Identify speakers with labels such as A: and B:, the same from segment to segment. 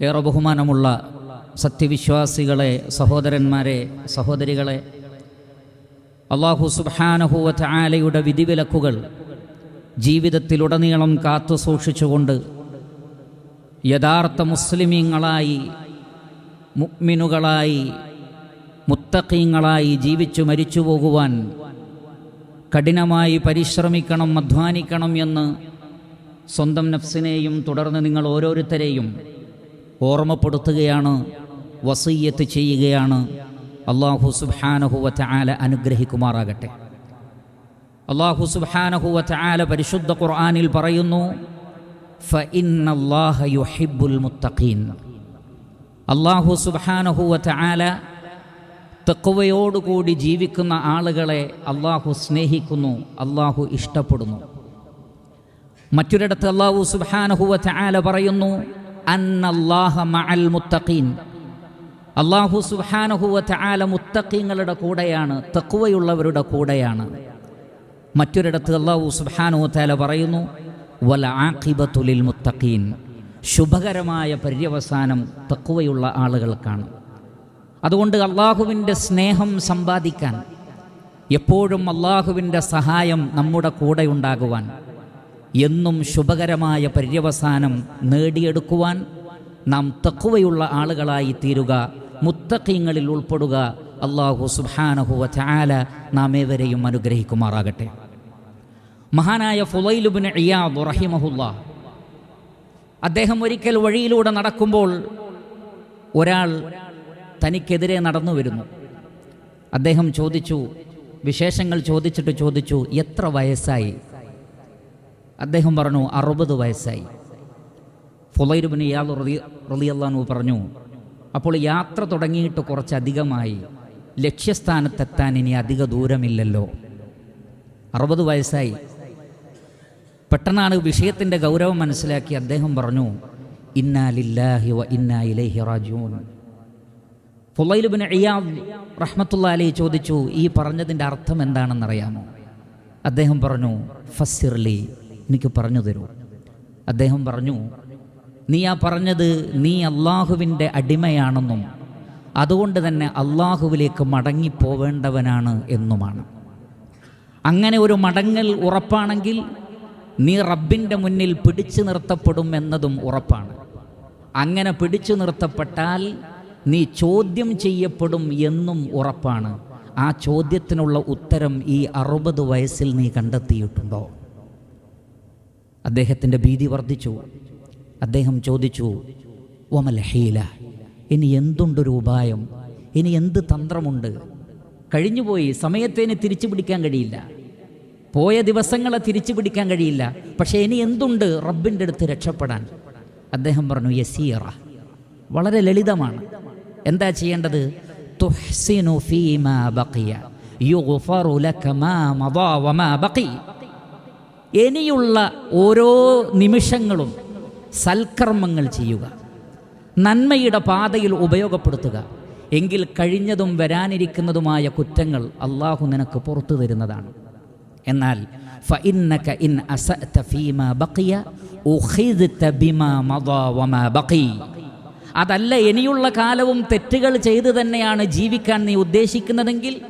A: ഏറെ ബഹുമാനമുള്ള സത്യവിശ്വാസികളെ സഹോദരന്മാരെ സഹോദരികളെ അള്ളാഹു സുബാനഹുവ ആലയുടെ വിധിവിലക്കുകൾ ജീവിതത്തിലുടനീളം കാത്തു സൂക്ഷിച്ചുകൊണ്ട് യഥാർത്ഥ മുസ്ലിമീങ്ങളായി മുക്മിനുകളായി മുത്തക്കീങ്ങളായി ജീവിച്ചു മരിച്ചു പോകുവാൻ കഠിനമായി പരിശ്രമിക്കണം അധ്വാനിക്കണം എന്ന് സ്വന്തം നഫ്സിനെയും തുടർന്ന് നിങ്ങൾ ഓരോരുത്തരെയും ഓർമ്മപ്പെടുത്തുകയാണ് വസയ്യത്ത് ചെയ്യുകയാണ്. അള്ളാഹു സുബാനഹുവറ്റ ആല അനുഗ്രഹിക്കുമാറാകട്ടെ. അള്ളാഹു സുബാനഹുവറ്റ ആല പരിശുദ്ധ ഖുർആാനിൽ പറയുന്നു യുഹിബ്ബുൽ മുത്തഖീൻ. അള്ളാഹു സുബാനഹുവറ്റ ആല തെക്കുവയോടുകൂടി ജീവിക്കുന്ന ആളുകളെ അള്ളാഹു സ്നേഹിക്കുന്നു അള്ളാഹു ഇഷ്ടപ്പെടുന്നു. മറ്റൊരിടത്ത് അള്ളാഹു സുബാനഹുവറ്റ ആല പറയുന്നു അള്ളാഹു ചാല മുത്തഖീങ്ങളുടെ കൂടെയാണ് തക്കുവയുള്ളവരുടെ കൂടെയാണ്. മറ്റൊരിടത്ത് അള്ളാഹു സുബാനഹു താല പറയുന്നു വല ആഖിബത്തുലിൽ മുത്തഖീൻ. ശുഭകരമായ പര്യവസാനം തക്കുവയുള്ള ആളുകൾക്കാണ്. അതുകൊണ്ട് അള്ളാഹുവിന്റെ സ്നേഹം സമ്പാദിക്കാൻ എപ്പോഴും അള്ളാഹുവിന്റെ സഹായം നമ്മുടെ കൂടെ ഉണ്ടാകുവാൻ എന്നും ശുഭകരമായ പര്യവസാനം നേടിയെടുക്കുവാൻ നാം തക്കുവയുള്ള ആളുകളായി തീരുക മുത്തക്കീങ്ങളിൽ ഉൾപ്പെടുക. അള്ളാഹു സുബാനഹുവ ചാല നാം ഏവരെയും അനുഗ്രഹിക്കുമാറാകട്ടെ. മഹാനായ ഫുലൈലുബിൻ ഇയാദ് റഹിമഹുല്ല അദ്ദേഹം ഒരിക്കൽ വഴിയിലൂടെ നടക്കുമ്പോൾ ഒരാൾ തനിക്കെതിരെ നടന്നു വരുന്നു. അദ്ദേഹം ചോദിച്ചു വിശേഷങ്ങൾ ചോദിച്ചിട്ട് ചോദിച്ചു എത്ര വയസ്സായി? അദ്ദേഹം പറഞ്ഞു അറുപത് വയസ്സായി. ഫുലൈരുബിന് ഇയാൾ റലിയല്ലാന്നു പറഞ്ഞു അപ്പോൾ യാത്ര തുടങ്ങിയിട്ട് കുറച്ചധികമായി ലക്ഷ്യസ്ഥാനത്തെത്താൻ ഇനി അധിക ദൂരമില്ലല്ലോ. അറുപത് വയസ്സായി. പെട്ടെന്നാണ് വിഷയത്തിന്റെ ഗൗരവം മനസ്സിലാക്കി അദ്ദേഹം പറഞ്ഞു ഇന്നാലില്ലാഹി വ ഇന്നാ ഇലൈഹി റാജൂൻ ഫുലൈലുബിൻ അയ്യാബ് റഹ്മത്തുള്ള അലി ചോദിച്ചു ഈ പറഞ്ഞതിന്റെ അർത്ഥം എന്താണെന്നറിയാമോ? അദ്ദേഹം പറഞ്ഞു ഫസ്സിർലി എനിക്ക് പറഞ്ഞു തരൂ. അദ്ദേഹം പറഞ്ഞു നീ ആ പറഞ്ഞത് നീ അള്ളാഹുവിന്റെ അടിമയാണെന്നും അതുകൊണ്ട് തന്നെ അള്ളാഹുവിലേക്ക് മടങ്ങിപ്പോവേണ്ടവനാണ് എന്നുമാണ്. അങ്ങനെ ഒരു മടങ്ങൽ ഉറപ്പാണെങ്കിൽ നീ റബ്ബിന്റെ മുന്നിൽ പിടിച്ചു നിർത്തപ്പെടും എന്നതും ഉറപ്പാണ്. അങ്ങനെ പിടിച്ചു നിർത്തപ്പെട്ടാൽ നീ ചോദ്യം ചെയ്യപ്പെടും എന്നും ഉറപ്പാണ്. ആ ചോദ്യത്തിനുള്ള ഉത്തരം ഈ അറുപത് വയസ്സിൽ നീ കണ്ടെത്തിയിട്ടുണ്ടോ? അദ്ദേഹത്തിന്റെ ഭീതി വർദ്ധിച്ചു. അദ്ദേഹം ചോദിച്ചു ഒമൽ ഹീല ഇനി എന്തുണ്ടൊരു ഉപായം? ഇനി എന്ത് തന്ത്രമുണ്ട്? കഴിഞ്ഞുപോയി സമയത്തേന് തിരിച്ചു പിടിക്കാൻ കഴിയില്ല. പോയ ദിവസങ്ങളെ തിരിച്ചു പിടിക്കാൻ കഴിയില്ല. പക്ഷേ ഇനി എന്തുണ്ട് റബ്ബിന്റെ അടുത്ത് രക്ഷപ്പെടാൻ? അദ്ദേഹം പറഞ്ഞു യസീറ വളരെ ലളിതമാണ്. എന്താ ചെയ്യേണ്ടത്? തുഹ്സിനു ഫീമാ ബഖിയ യുഗ്ഫറു ലക മാ മദാ വമാ ബഖി. ഇനിയുള്ള ഓരോ നിമിഷങ്ങളും സൽക്കർമ്മങ്ങൾ ചെയ്യുക. നന്മയുടെ പാതയിൽ ഉപയോഗപ്പെടുത്തുക. എങ്കിൽ കഴിഞ്ഞതും വരാനിരിക്കുന്നതുമായ കുറ്റങ്ങൾ അള്ളാഹു നിനക്ക് പുറത്തു തരുന്നതാണ്. എന്നാൽ അതല്ല ഇനിയുള്ള കാലവും തെറ്റുകൾ ചെയ്തു തന്നെയാണ് ജീവിക്കാൻ നീ ഉദ്ദേശിക്കുന്നതെങ്കിൽ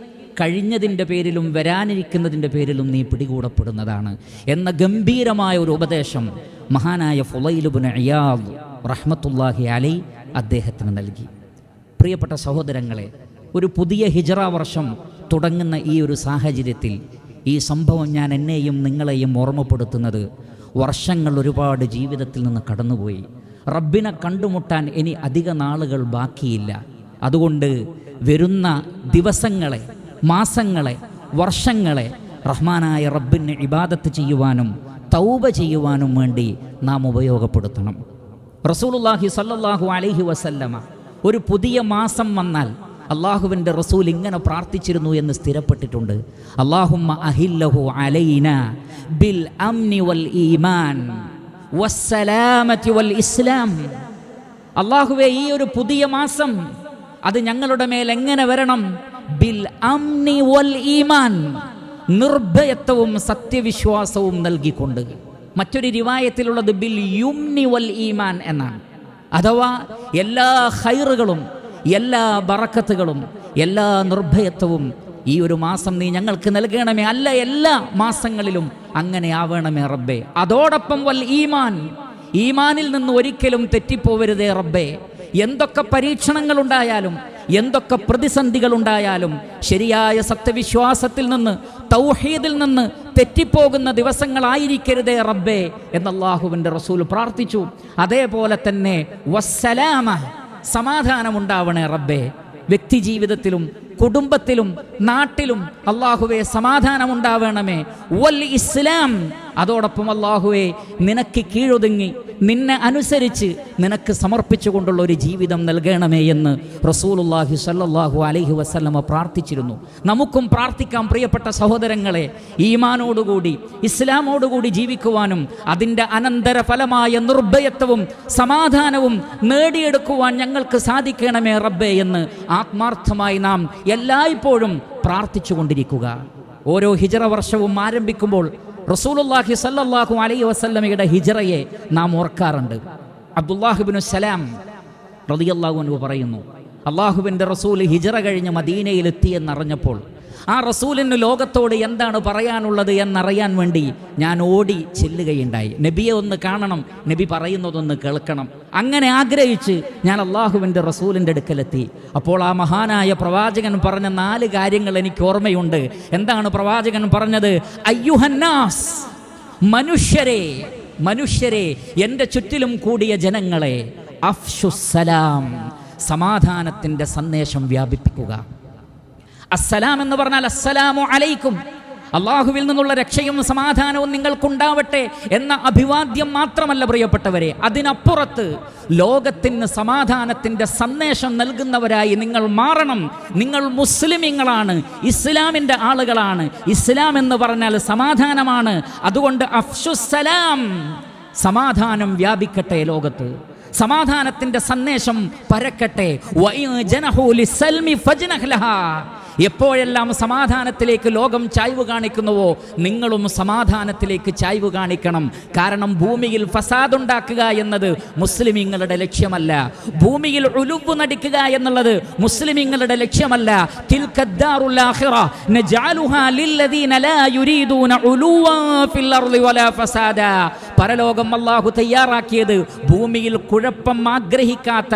A: കഴിഞ്ഞതിന്റെ പേരിലും വരാനിരിക്കുന്നതിന്റെ പേരിലും നീ പിടികൂടപ്പെടുന്നതാണ്. എന്ന ഗംഭീരമായ ഒരു ഉപദേശം മഹാനായ ഫുലൈലുബുൻ അയാദ് റഹ്മത്തുല്ലാഹി അലൈ അദ്ദേഹത്തിന് നൽകി. പ്രിയപ്പെട്ട സഹോദരങ്ങളെ ഒരു പുതിയ ഹിജറ വർഷം തുടങ്ങുന്ന ഈ ഒരു സാഹചര്യത്തിൽ ഈ സംഭവം ഞാൻ എന്നെയും നിങ്ങളെയും ഓർമ്മപ്പെടുത്തുന്നത് വർഷങ്ങൾ ഒരുപാട് ജീവിതത്തിൽ നിന്ന് കടന്നുപോയി. റബ്ബിനെ കണ്ടുമുട്ടാൻ ഇനി അധിക നാളുകൾ ബാക്കിയില്ല. അതുകൊണ്ട് വരുന്ന ദിവസങ്ങളെ മാസങ്ങളെ വർഷങ്ങളെ റഹ്മാനായ റബ്ബിനെ ഇബാദത്ത് ചെയ്യുവാനും തൗബ ചെയ്യുവാനും വേണ്ടി നാം ഉപയോഗപ്പെടുത്തണം. റസൂലുള്ളാഹി സല്ലല്ലാഹു അലൈഹി വസല്ലമ ഒരു പുതിയ മാസം വന്നാൽ അള്ളാഹുവിന്റെ റസൂൽ ഇങ്ങനെ പ്രാർത്ഥിച്ചിരുന്നു എന്ന് സ്ഥിരപ്പെട്ടിട്ടുണ്ട്. അള്ളാഹുമ്മ അഹില്ലഹു അലൈന ബിൽ അംനി വൽ ഈമാൻ വസ്സലാമത്തി വൽ ഇസ്ലാം. അള്ളാഹുവെ ഈ ഒരു പുതിയ മാസം അത് ഞങ്ങളുടെ മേൽ എങ്ങനെ വരണം? ബിൽ അംനി വൽ ഈമാൻ നിർഭയത്വവും സത്യവിശ്വാസവും നൽകിക്കൊണ്ട്. മറ്റൊരു രിവായത്തിലുള്ളത് ബിൽ യുംനി വൽ ഈമാൻ എന്നാണ്. അഥവാ എല്ലാ ഹൈറുകളും എല്ലാ ബറക്കത്തുകളും എല്ലാ നിർഭയത്വവും ഈ ഒരു മാസം നീ ഞങ്ങൾക്ക് നൽകണമേ അല്ല എല്ലാ മാസങ്ങളിലും അങ്ങനെ ആവണമേ റബ്ബേ. അതോടൊപ്പം വൽ ഈമാൻ ഈമാനിൽ നിന്ന് ഒരിക്കലും തെറ്റിപ്പോവരുതേ റബ്ബേ. എന്തൊക്കെ പരീക്ഷണങ്ങൾ ഉണ്ടായാലും എന്തൊക്കെ പ്രതിസന്ധികൾ ഉണ്ടായാലും ശരിയായ സത്യവിശ്വാസത്തിൽ നിന്ന് തൗഹീദിൽ നിന്ന് തെറ്റിപ്പോകുന്ന ദിവസങ്ങളായിരിക്കരുതേ റബ്ബേ എന്ന് അള്ളാഹുവിന്റെ റസൂൽ പ്രാർത്ഥിച്ചു. അതേപോലെ തന്നെ വസ്സലാമ സമാധാനമുണ്ടാവണേ റബ്ബേ. വ്യക്തി ജീവിതത്തിലും കുടുംബത്തിലും നാട്ടിലും അള്ളാഹുവെ സമാധാനമുണ്ടാവണമേ. വൽ ഇസ്ലാം അതോടൊപ്പം അള്ളാഹുവെ നിനക്ക് കീഴൊതുങ്ങി നിന്നെ അനുസരിച്ച് നിനക്ക് സമർപ്പിച്ചുകൊണ്ടുള്ള ഒരു ജീവിതം നൽകണമേ എന്ന് റസൂലുല്ലാഹി സല്ലാഹു അലഹി വസ്ലമ പ്രാർത്ഥിച്ചിരുന്നു. നമുക്കും പ്രാർത്ഥിക്കാം പ്രിയപ്പെട്ട സഹോദരങ്ങളെ. ഈമാനോടുകൂടി ഇസ്ലാമോടുകൂടി ജീവിക്കുവാനും അതിന്റെ അനന്തര ഫലമായ നിർഭയത്വവും സമാധാനവും നേടിയെടുക്കുവാൻ ഞങ്ങൾക്ക് സാധിക്കണമേ റബ്ബേ എന്ന് ആത്മാർത്ഥമായി നാം എല്ലായ്പ്പോഴും പ്രാർത്ഥിച്ചുകൊണ്ടിരിക്കുക. ഓരോ ഹിജറ വർഷവും ആരംഭിക്കുമ്പോൾ റസൂലുല്ലാഹി സല്ലല്ലാഹു അലൈഹി വസല്ലമയുടെ ഹിജറയെ നാം ഓർക്കാറുണ്ട്. അബ്ദുല്ലാഹിബിനു സലാം റളിയല്ലാഹു അൻഹു പറയുന്നു അള്ളാഹുവിന്റെ റസൂൽ ഹിജറ കഴിഞ്ഞ് മദീനയിലെത്തി എന്നറിഞ്ഞപ്പോൾ ആ റസൂലിന് ലോകത്തോട് എന്താണ് പറയാനുള്ളത് എന്നറിയാൻ വേണ്ടി ഞാൻ ഓടി ചെല്ലുകയുണ്ടായി. നബിയെ ഒന്ന് കാണണം നബി പറയുന്നതൊന്ന് കേൾക്കണം. അങ്ങനെ ആഗ്രഹിച്ച് ഞാൻ അള്ളാഹുവിന്റെ റസൂലിന്റെ അടുക്കലെത്തി. അപ്പോൾ ആ മഹാനായ പ്രവാചകൻ പറഞ്ഞ നാല് കാര്യങ്ങൾ എനിക്ക് ഓർമ്മയുണ്ട്. എന്താണ് പ്രവാചകൻ പറഞ്ഞത്? അയ്യുഹന്നാസ് മനുഷ്യരെ മനുഷ്യരെ എന്റെ ചുറ്റിലും കൂടിയ ജനങ്ങളെ അഫ്ഷുസലാം സമാധാനത്തിന്റെ സന്ദേശം വ്യാപിപ്പിക്കുക. അസ്സലാം എന്ന് പറഞ്ഞാൽ അസ്സലാമു അലൈക്കും. അള്ളാഹുവിൽ നിന്നുള്ള രക്ഷയും സമാധാനവും നിങ്ങൾക്കുണ്ടാവട്ടെ എന്ന അഭിവാദ്യം മാത്രമല്ല പ്രിയപ്പെട്ടവരെ. അതിനപ്പുറത്ത് ലോകത്തിന് സമാധാനത്തിന്റെ സന്ദേശം നൽകുന്നവരായി നിങ്ങൾ മാറണം. നിങ്ങൾ മുസ്ലിമിങ്ങളാണ് ഇസ്ലാമിന്റെ ആളുകളാണ്. ഇസ്ലാം എന്ന് പറഞ്ഞാൽ സമാധാനമാണ്. അതുകൊണ്ട് അഫ്ഷുസലാം സമാധാനം വ്യാപിക്കട്ടെ ലോകത്ത്. സമാധാനത്തിന്റെ സന്ദേശം പരക്കട്ടെ. എപ്പോഴെല്ലാം സമാധാനത്തിലേക്ക് ലോകം ചായ്വ് കാണിക്കുന്നുവോ നിങ്ങളും സമാധാനത്തിലേക്ക് ചായ്വ് കാണിക്കണം. കാരണം ഭൂമിയിൽ ഫസാദ് ഉണ്ടാക്കുക എന്നത് മുസ്ലിമീങ്ങളുടെ ലക്ഷ്യമല്ല. ഭൂമിയിൽ ഉലുവ് നടിക്കുക എന്നുള്ളത് മുസ്ലിമീങ്ങളുടെ ലക്ഷ്യമല്ല. ലാ ഉലുവ ഫിൽ വലാ ഫസാദ. പരലോകം അള്ളാഹു തയ്യാറാക്കിയത് ഭൂമിയിൽ കുഴപ്പം ആഗ്രഹിക്കാത്ത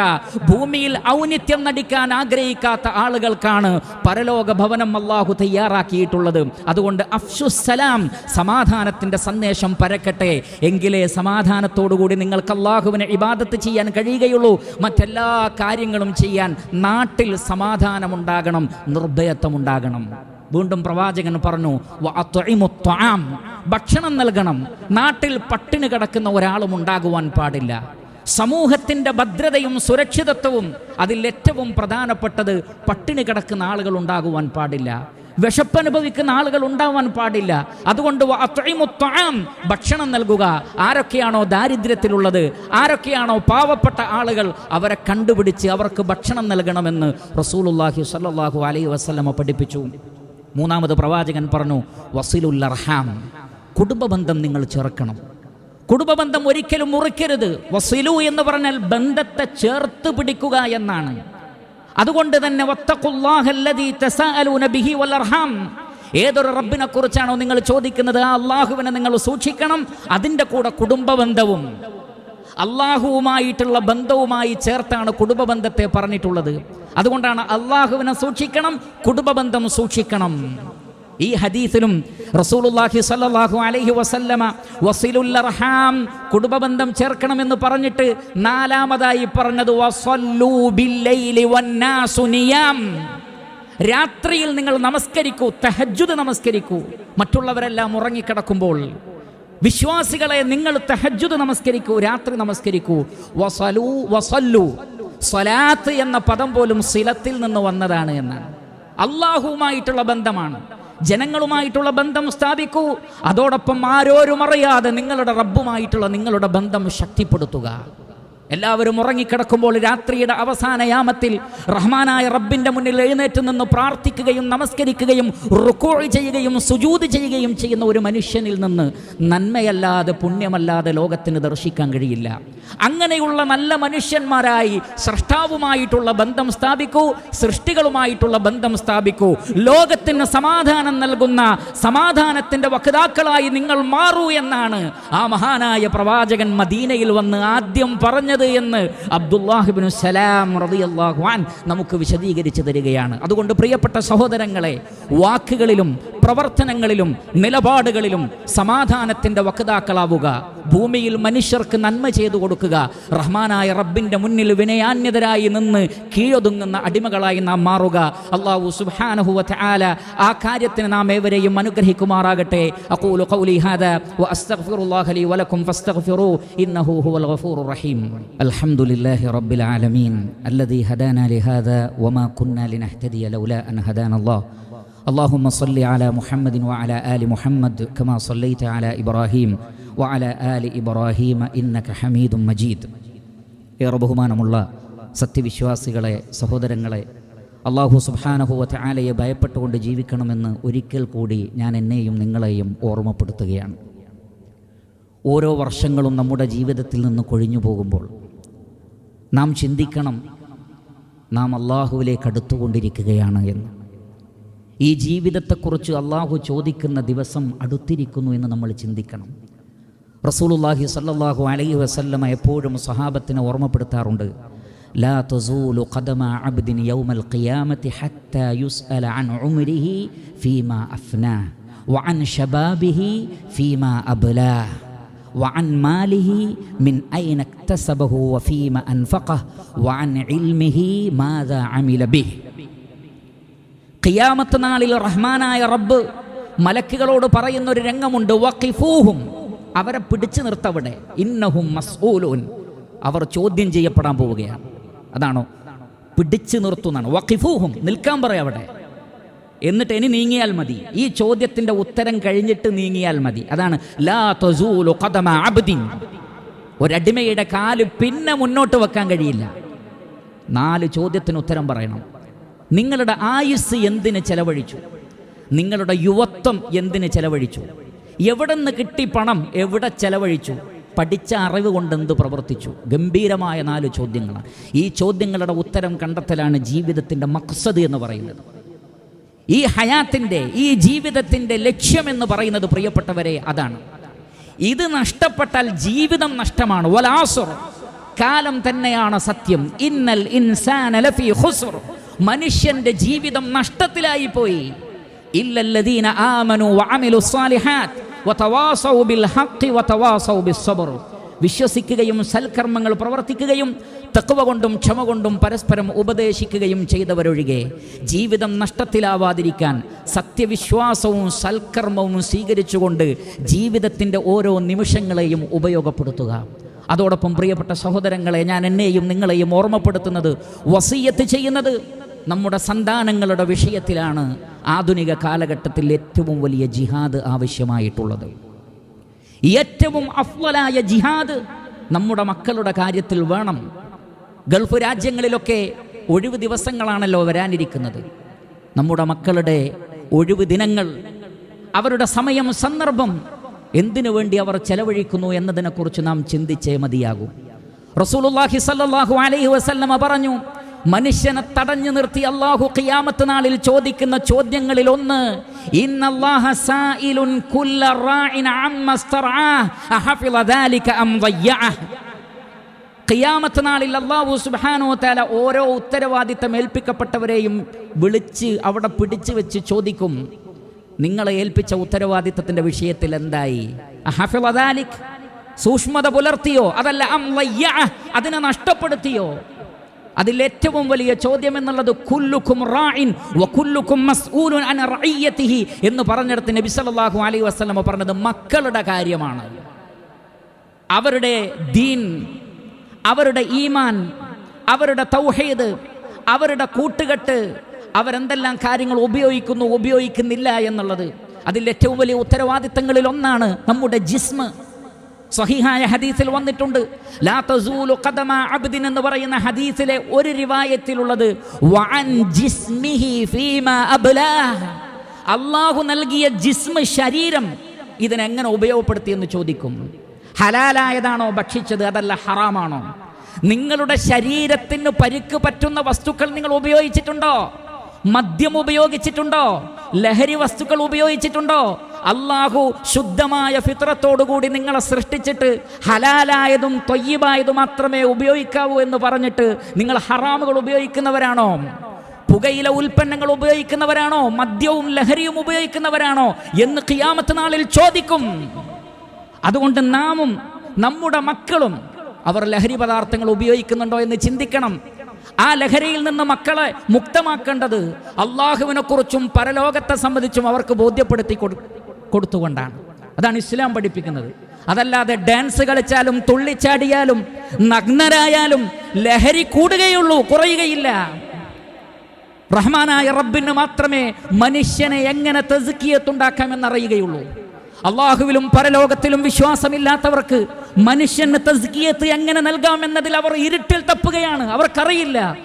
A: ഭൂമിയിൽ ഔന്നിത്യം നടിക്കാൻ ആഗ്രഹിക്കാത്ത ആളുകൾക്കാണ് പരലോക ഭവനം അള്ളാഹു തയ്യാറാക്കിയിട്ടുള്ളത്. അതുകൊണ്ട് അഫ്ഷുസലാം സമാധാനത്തിന്റെ സന്ദേശം പരക്കട്ടെ. എങ്കിലേ സമാധാനത്തോടുകൂടി നിങ്ങൾക്ക് അള്ളാഹുവിനെ ഇബാദത്ത് ചെയ്യാൻ കഴിയുകയുള്ളൂ. മറ്റെല്ലാ കാര്യങ്ങളും ചെയ്യാൻ നാട്ടിൽ സമാധാനമുണ്ടാകണം നിർഭയത്വമുണ്ടാകണം. വീണ്ടും പ്രവാചകൻ പറഞ്ഞു "വ ഭക്ഷണം നൽകണം. നാട്ടിൽ പട്ടിണി കിടക്കുന്ന ഒരാളും ഉണ്ടാകുവാൻ പാടില്ല. സമൂഹത്തിന്റെ ഭദ്രതയും സുരക്ഷിതത്വവും അതിൽ ഏറ്റവും പ്രധാനപ്പെട്ടത് പട്ടിണി കിടക്കുന്ന ആളുകൾ ഉണ്ടാകുവാൻ പാടില്ല. വിശപ്പനുഭവിക്കുന്ന ആളുകൾ ഉണ്ടാവാൻ പാടില്ല. അതുകൊണ്ട് ഭക്ഷണം നൽകുക. ആരൊക്കെയാണോ ദാരിദ്ര്യത്തിലുള്ളത് ആരൊക്കെയാണോ പാവപ്പെട്ട ആളുകൾ അവരെ കണ്ടുപിടിച്ച് അവർക്ക് ഭക്ഷണം നൽകണമെന്ന് റസൂലുള്ളാഹി സ്വല്ലല്ലാഹു അലൈഹി വസ്ലമ പഠിപ്പിച്ചു. മൂന്നാമത് പ്രവാചകൻ പറഞ്ഞു വസിലുൽ അർഹാം കുടുംബബന്ധം നിങ്ങൾ ചേർക്കണം കുടുംബബന്ധം ഒരിക്കലും മുറിക്കരുത്. വസിലു എന്ന് പറഞ്ഞാൽ ബന്ധത്തെ ചേർത്ത് പിടിക്കുക എന്നാണ്. അതുകൊണ്ട് തന്നെ ഏതൊരു റബ്ബിനെ കുറിച്ചാണോ നിങ്ങൾ ചോദിക്കുന്നത്? ആ അള്ളാഹുവിനെ നിങ്ങൾ സൂക്ഷിക്കണം. അതിന്റെ കൂടെ കുടുംബബന്ധവും അള്ളാഹുവുമായിട്ടുള്ള ബന്ധവുമായി ചേർത്താണ് കുടുംബ ബന്ധത്തെ പറഞ്ഞിട്ടുള്ളത്. അതുകൊണ്ടാണ് അള്ളാഹുവിനെ സൂക്ഷിക്കണം കുടുംബ ബന്ധം സൂക്ഷിക്കണം. ഈ ഹദീസിലും റസൂലുള്ളാഹി സ്വല്ലല്ലാഹു അലൈഹി വസല്ലമ വസിലുൽ അർഹാം കുടുംബബന്ധം ചേർക്കണമെന്ന് പറഞ്ഞിട്ട് നാലാമതായി പറഞ്ഞത് രാത്രിയിൽ നിങ്ങൾ നമസ്കരിക്കൂ തഹജ്ജുദ് നമസ്കരിക്കൂ. മറ്റുള്ളവരെല്ലാം ഉറങ്ങിക്കിടക്കുമ്പോൾ വിശ്വാസികളെ നിങ്ങൾ തഹജ്ജുദ് നമസ്കരിക്കൂ രാത്രി നമസ്കരിക്കൂ. വസലു വസല്ലു. സ്വലാത്ത് എന്ന പദം പോലും സിലത്തിൽ നിന്ന് വന്നതാണ് എന്നാണ്. അള്ളാഹുവുമായിട്ടുള്ള ബന്ധമാണ്. ജനങ്ങളുമായിട്ടുള്ള ബന്ധം സ്ഥാപിക്കൂ. അതോടൊപ്പം ആരോരും അറിയാതെ നിങ്ങളുടെ റബ്ബുമായിട്ടുള്ള നിങ്ങളുടെ ബന്ധം ശക്തിപ്പെടുത്തുക. എല്ലാവരും ഉറങ്ങിക്കിടക്കുമ്പോൾ രാത്രിയുടെ അവസാന യാമത്തിൽ റഹ്മാനായ റബ്ബിന്റെ മുന്നിൽ എഴുന്നേറ്റ് നിന്ന് പ്രാർത്ഥിക്കുകയും നമസ്കരിക്കുകയും റുക്കോൾ ചെയ്യുകയും സുജൂത് ചെയ്യുകയും ചെയ്യുന്ന ഒരു മനുഷ്യനിൽ നിന്ന് നന്മയല്ലാതെ പുണ്യമല്ലാതെ ലോകത്തിന് ദർശിക്കാൻ കഴിയില്ല. അങ്ങനെയുള്ള നല്ല മനുഷ്യന്മാരായി സൃഷ്ടാവുമായിട്ടുള്ള ബന്ധം സ്ഥാപിക്കൂ സൃഷ്ടികളുമായിട്ടുള്ള ബന്ധം സ്ഥാപിക്കൂ. ലോകത്തിന് സമാധാനം നൽകുന്ന സമാധാനത്തിന്റെ വക്താക്കളായി നിങ്ങൾ മാറൂ എന്നാണ് ആ മഹാനായ പ്രവാചകൻ മദീനയിൽ വന്ന് ആദ്യം പറഞ്ഞത്. എന്ന് അബ്ദുല്ലാഹിബിൻ സലാം റളിയല്ലാഹു അൻ നമുക്ക് വിശദീകരിച്ചു തരികയാണ്. അതുകൊണ്ട് പ്രിയപ്പെട്ട സഹോദരങ്ങളെ വാക്കുകളിലും പ്രവർത്തനങ്ങളിലും നിലപാടുകളിലും സമാധാനത്തിന്റെ വക്താക്കളാവുക. ഭൂമിയിൽ മനുഷ്യർക്ക് നന്മ ചെയ്തു കൊടുക്കുക റഹ്മാനായ റബ്ബിന്റെ മുന്നിൽ വിനയാന്യതരായി നിന്ന് കീഴൊതുങ്ങുന്ന അടിമകളായി നാം മാറുക അള്ളാഹു സുബ്ഹാനഹു വതആല ആ കാര്യത്തിന് നാം ഏവരെയും അനുഗ്രഹിക്കുമാറാകട്ടെ അഖൂലു ഖൗലി ഹാദാ വഅസ്തഗ്ഫിറുല്ലാഹ ലി വലക്കും ഫസ്തഗ്ഫിറൂ ഇന്നഹു ഹുവൽ ഗഫൂറുർ റഹീം അൽഹംദുലില്ലാഹി റബ്ബിൽ ആലമീൻ الذي هدانا لهذا وما كنا لنهتدي لولا أن هدانا الله اللهم صل على محمد وعلى آل محمد كما صليت على إبراهيم വഅല ആലി ഇബ്രാഹീമ ഇന്നക ഹമീദും മജീദ്. ഏറെ ബഹുമാനമുള്ള സത്യവിശ്വാസികളെ സഹോദരങ്ങളെ അള്ളാഹു സുബാനഹുവത്ത് ആലയെ ഭയപ്പെട്ടുകൊണ്ട് ജീവിക്കണമെന്ന് ഒരിക്കൽ കൂടി ഞാൻ എന്നെയും നിങ്ങളെയും ഓർമ്മപ്പെടുത്തുകയാണ്. ഓരോ വർഷങ്ങളും നമ്മുടെ ജീവിതത്തിൽ നിന്ന് കൊഴിഞ്ഞു പോകുമ്പോൾ നാം ചിന്തിക്കണം നാം അള്ളാഹുവിലേക്ക് അടുത്തുകൊണ്ടിരിക്കുകയാണ് എന്ന്. ഈ ജീവിതത്തെക്കുറിച്ച് അള്ളാഹു ചോദിക്കുന്ന ദിവസം അടുത്തിരിക്കുന്നു എന്ന് നമ്മൾ ചിന്തിക്കണം. റസൂലുല്ലാഹി സല്ലല്ലാഹു അലൈഹി വസല്ലമ എപ്പോഴും സഹാബത്തിനെ ഓർമ്മപ്പെടുത്താറുണ്ട് ലാ തസൂലു ഖദമ അബ്ദിൻ യൗമൽ ഖിയാമത്തി ഹത്താ യുസ്അല അൻ ഉംരിഹി ഫീമാ അഫ്നാ വഅൻ ശബാബിഹി ഫീമാ അബ്ലാ وعن ماله من أين اكتسبه وفيما أنفقه وعن علمه ماذا عمل به ഖിയാമത്ത് നാളിൽ റഹ്മാനായ റബ്ബ് മലക്കുകളോട് പറയുന്ന ഒരു രംഗമുണ്ട് വഖിഫൂഹും അവരെ പിടിച്ചു നിർത്തവിടെ. ഇന്നഹും മസ്ഊലൂൻ. അവർ ചോദ്യം ചെയ്യപ്പെടാൻ പോവുകയാണ്. അതാണോ? പിടിച്ചു നിർത്തുന്നതാണ്. വഖിഫൂഹും നിൽക്കാൻ പറയാം അവിടെ. എന്നിട്ട് ഇനി നീങ്ങിയാൽ മതി. ഈ ചോദ്യത്തിന്റെ ഉത്തരം കഴിഞ്ഞിട്ട് നീങ്ങിയാൽ മതി. അതാണ് ലാ തസൂലു ഖദമ അബ്ദിൻ. ഒരടിമയുടെ കാൽ പിന്നെ മുന്നോട്ട് വെക്കാൻ കഴിയില്ല. നാല് ചോദ്യത്തിന് ഉത്തരം പറയണം. നിങ്ങളുടെ ആയുസ് എന്തിന് ചെലവഴിച്ചു? നിങ്ങളുടെ യുവത്വം എന്തിന് ചെലവഴിച്ചു? എവിടെ നിന്ന് കിട്ടി പണം എവിടെ ചെലവഴിച്ചു? പഠിച്ച അറിവ് കൊണ്ട് എന്ത് പ്രവർത്തിച്ചു? ഗംഭീരമായ നാല് ചോദ്യങ്ങളാണ്. ഈ ചോദ്യങ്ങളുടെ ഉത്തരം കണ്ടെത്തലാണ് ജീവിതത്തിന്റെ മക്സദ് എന്ന് പറയുന്നത്. ഈ ഹയാത്തിന്റെ ഈ ജീവിതത്തിന്റെ ലക്ഷ്യമെന്ന് പറയുന്നത് പ്രിയപ്പെട്ടവരെ അതാണ്. ഇത് നഷ്ടപ്പെട്ടാൽ ജീവിതം നഷ്ടമാണ്. കാലം തന്നെയാണ് സത്യം. ഇന്നൽ ഇൻസാന ലഫി മനുഷ്യന്റെ ജീവിതം നഷ്ടത്തിലായി പോയി. ഇല്ലല്ലദീന ആമനു വഅമിലു സ്വാലിഹാത്ത്. വിശ്വസിക്കുകയും സൽക്കർമ്മങ്ങൾ പ്രവർത്തിക്കുകയും തക്കുവ കൊണ്ടും ക്ഷമ കൊണ്ടും പരസ്പരം ഉപദേശിക്കുകയും ചെയ്തവരൊഴികെ ജീവിതം നഷ്ടത്തിലാവാതിരിക്കാൻ സത്യവിശ്വാസവും സൽക്കർമ്മവും സ്വീകരിച്ചുകൊണ്ട് ജീവിതത്തിന്റെ ഓരോ നിമിഷങ്ങളെയും ഉപയോഗപ്പെടുത്തുക. അതോടൊപ്പം പ്രിയപ്പെട്ട സഹോദരങ്ങളെ ഞാൻ എന്നെയും നിങ്ങളെയും ഓർമ്മപ്പെടുത്തുന്നത് വസീയത്ത് ചെയ്യുന്നത്. നമ്മുടെ സന്താനങ്ങളുടെ വിഷയത്തിലാണ് ആധുനിക കാലഘട്ടത്തിൽ ഏറ്റവും വലിയ ജിഹാദ് ആവശ്യമായിട്ടുള്ളത്. ഏറ്റവും അഫ്വലായ ജിഹാദ് നമ്മുടെ മക്കളുടെ കാര്യത്തിൽ വേണം. ഗൾഫ് രാജ്യങ്ങളിലൊക്കെ ഒഴിവ് ദിവസങ്ങളാണല്ലോ വരാനിരിക്കുന്നത്. നമ്മുടെ മക്കളുടെ ഒഴിവ് ദിനങ്ങൾ അവരുടെ സമയം സന്ദർഭം എന്തിനു വേണ്ടി അവർ ചെലവഴിക്കുന്നു എന്നതിനെക്കുറിച്ച് നാം ചിന്തിച്ചേ മതിയാകും. റസൂലുള്ളാഹി സല്ലല്ലാഹു അലൈഹി വസല്ലമ പറഞ്ഞു മനുഷ്യനെ തടഞ്ഞു നിർത്തി അള്ളാഹു ഖിയാമത്ത് നാളിൽ ചോദിക്കുന്ന ചോദ്യങ്ങളിൽ ഒന്ന് ഖിയാമത്ത് നാളിൽ അള്ളാഹു സുബാനോ തല ഓരോ ഉത്തരവാദിത്തം ഏൽപ്പിക്കപ്പെട്ടവരെയും വിളിച്ച് അവിടെ പിടിച്ചു വെച്ച് ചോദിക്കും നിങ്ങളെ ഏൽപ്പിച്ച ഉത്തരവാദിത്തത്തിന്റെ വിഷയത്തിൽ എന്തായി? സൂക്ഷ്മത പുലർത്തിയോ? അതല്ല അതിനെ നഷ്ടപ്പെടുത്തിയോ? അതിൽ ഏറ്റവും വലിയ ചോദ്യം എന്നുള്ളത് കുല്ലുക്കും റാഇൻ വ കുല്ലുക്കും മസ്ഊലുൻ അൻ റഇയ്യതിഹി എന്ന് പറഞ്ഞിടത്ത് നബി സല്ലല്ലാഹു അലൈഹി വസല്ലമ പറഞ്ഞത് മക്കളുടെ കാര്യമാണ്. അവരുടെ ദീൻ അവരുടെ ഈമാൻ അവരുടെ തൗഹീദ് അവരുടെ കൂട്ടുകെട്ട് അവരെന്തെല്ലാം കാര്യങ്ങൾ ഉപയോഗിക്കുന്നു ഉപയോഗിക്കുന്നില്ല എന്നുള്ളത് അതിൽ ഏറ്റവും വലിയ ഉത്തരവാദിത്തങ്ങളിൽ ഒന്നാണ് നമ്മുടെ ജിസ്മ്. സഹിഹായ ഹദീസിൽ വന്നിട്ടുണ്ട്. ലാ തസൂലു ഖദമ അബ്ദിൻ എന്ന് പറയുന്ന ഹദീസിലെ ഒരു റിവായത്തിലുള്ളത് വഅൻ ജിസ്മിഹി ഫീമാ അബ്ലാ അള്ളാഹു നൽകിയ ജിസ്മ ശരീരം ഇതിനെങ്ങനെ ഉപയോഗപ്പെടുത്തി എന്ന് ചോദിക്കും. ഹലാലായതാണോ ഭക്ഷിച്ചത് അതല്ല ഹറാമാണോ? നിങ്ങളുടെ ശരീരത്തിന് പരിക്ക് പറ്റുന്ന വസ്തുക്കൾ നിങ്ങൾ ഉപയോഗിച്ചിട്ടുണ്ടോ? മദ്യം ഉപയോഗിച്ചിട്ടുണ്ടോ? ലഹരി വസ്തുക്കൾ ഉപയോഗിച്ചിട്ടുണ്ടോ? അള്ളാഹു ശുദ്ധമായ ഫിത്രത്തോടുകൂടി നിങ്ങളെ സൃഷ്ടിച്ചിട്ട് ഹലാലായതും തൊയ്യബായതും മാത്രമേ ഉപയോഗിക്കാവൂ എന്ന് പറഞ്ഞിട്ട് നിങ്ങൾ ഹറാമുകൾ ഉപയോഗിക്കുന്നവരാണോ? പുകയില ഉൽപ്പന്നങ്ങൾ ഉപയോഗിക്കുന്നവരാണോ? മദ്യവും ലഹരിയും ഉപയോഗിക്കുന്നവരാണോ? എന്ന് ഖിയാമത്ത് നാളിൽ ചോദിക്കും. അതുകൊണ്ട് നാമും നമ്മുടെ മക്കളും അവർ ലഹരി പദാർത്ഥങ്ങൾ ഉപയോഗിക്കുന്നുണ്ടോ എന്ന് ചിന്തിക്കണം. ആ ലഹരിയിൽ നിന്ന് മക്കളെ മുക്തമാക്കേണ്ടത് അള്ളാഹുവിനെ കുറിച്ചും പരലോകത്തെ സംബന്ധിച്ചും അവർക്ക് ബോധ്യപ്പെടുത്തി കൊടു കൊടുത്തുകൊണ്ടാണ്. അതാണ് ഇസ്ലാം പഠിപ്പിക്കുന്നത്. അതല്ലാതെ ഡാൻസ് കളിച്ചാലും തുള്ളിച്ചാടിയാലും നഗ്നരായാലും ലഹരി കൂടുകയുള്ളൂ കുറയുകയില്ല. റഹ്മാനായ റബ്ബിന് മാത്രമേ മനുഷ്യനെ എങ്ങനെ തെസുക്കിയത്തുണ്ടാക്കാമെന്നറിയുകയുള്ളൂ അള്ളാഹുവിലും പരലോകത്തിലും വിശ്വാസമില്ലാത്തവർക്ക് മനുഷ്യന് തസ്കിയത്ത് എങ്ങനെ നൽകാമെന്നതിൽ അവർ ഇരുട്ടിൽ തപ്പുകയാണ്. അവർക്കറിയില്ല.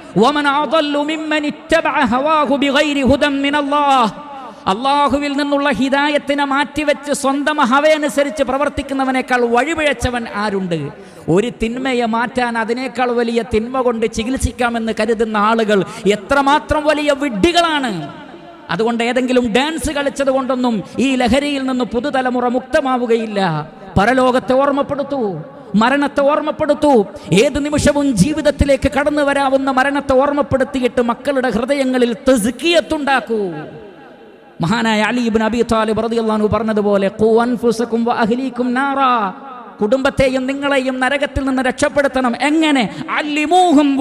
A: അള്ളാഹുവിൽ നിന്നുള്ള ഹിതായത്തിനെ മാറ്റിവെച്ച് സ്വന്തം ഹവയനുസരിച്ച് പ്രവർത്തിക്കുന്നവനേക്കാൾ വഴിപിഴച്ചവൻ ആരുണ്ട്? ഒരു തിന്മയെ മാറ്റാൻ അതിനേക്കാൾ വലിയ തിന്മ കൊണ്ട് ചികിത്സിക്കാമെന്ന് കരുതുന്ന ആളുകൾ എത്രമാത്രം വലിയ വിഡ്ഢികളാണ്. അതുകൊണ്ട് ഏതെങ്കിലും ഡാൻസ് കളിച്ചത് കൊണ്ടൊന്നും ഈ ലഹരിയിൽ നിന്ന് പുതുതലമുറ മുക്തമാവുകയില്ല. പരലോകത്തെ ഓർമ്മപ്പെടുത്തൂ മരണത്തെ ഓർമ്മപ്പെടുത്തൂ. ഏത് നിമിഷവും ജീവിതത്തിലേക്ക് കടന്നു വരാവുന്ന മരണത്തെ ഓർമ്മപ്പെടുത്തിയിട്ട് മക്കളുടെ ഹൃദയങ്ങളിൽ തെസുക്കിയത്തുണ്ടാക്കൂ മഹാനായ അലീബിൻ അബി താലിബ് റളിയല്ലാഹു പറഞ്ഞതുപോലെ കുടുംബത്തെയും നിങ്ങളെയും നരകത്തിൽ നിന്ന് രക്ഷപ്പെടുത്തണം. എങ്ങനെ? അല്ലിമൂഹും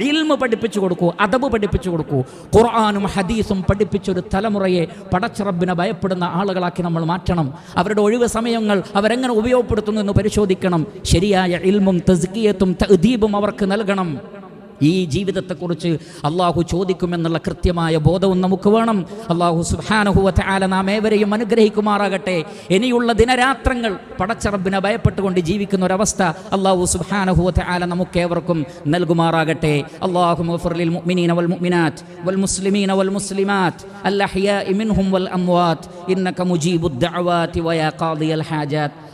A: ഇൽമ പഠിപ്പിച്ചു കൊടുക്കൂ അദബ് പഠിപ്പിച്ചു കൊടുക്കൂ. ഖുർആാനും ഹദീസും പഠിപ്പിച്ചൊരു തലമുറയെ പടച്ചിറബിനെ ഭയപ്പെടുന്ന ആളുകളാക്കി നമ്മൾ മാറ്റണം. അവരുടെ ഒഴിവ് സമയങ്ങൾ അവരെങ്ങനെ ഉപയോഗപ്പെടുത്തുന്നു എന്ന് പരിശോധിക്കണം. ശരിയായ ഇൽമും തസ്കിയത്തും തഅദീബും അവർക്ക് നൽകണം. ഈ ജീവിതത്തെക്കുറിച്ച് അള്ളാഹു ചോദിക്കുമെന്നുള്ള കൃത്യമായ ബോധവും നമുക്ക് വേണം അള്ളാഹു സുഹാനഹുവത്തെ ആല നാം ഏവരെയും അനുഗ്രഹിക്കുമാറാകട്ടെ ഇനിയുള്ള ദിനരാത്രങ്ങൾ പടച്ചറബിനെ ഭയപ്പെട്ടുകൊണ്ട് ജീവിക്കുന്ന ഒരവസ്ഥ അള്ളാഹു സുഹാനഹുവത്തെ ആല നമുക്കേവർക്കും നൽകുമാറാകട്ടെ അള്ളാഹു മുഫറിൽ മുഅ്മിനീന വൽ മുഅ്മിനാത്ത് വൽ മുസ്ലിമീന വൽ മുസ്ലിമാത്ത് الأحياء منهم والأموات إنك مجيب الدعوات ويا قاضي الحاجات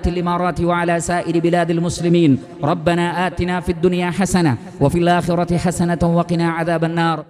A: دوله الإمارات وعلى سائر بلاد المسلمين. ربنا آتنا في الدنيا حسنة وفي الآخرة حسنة وقنا عذاب النار.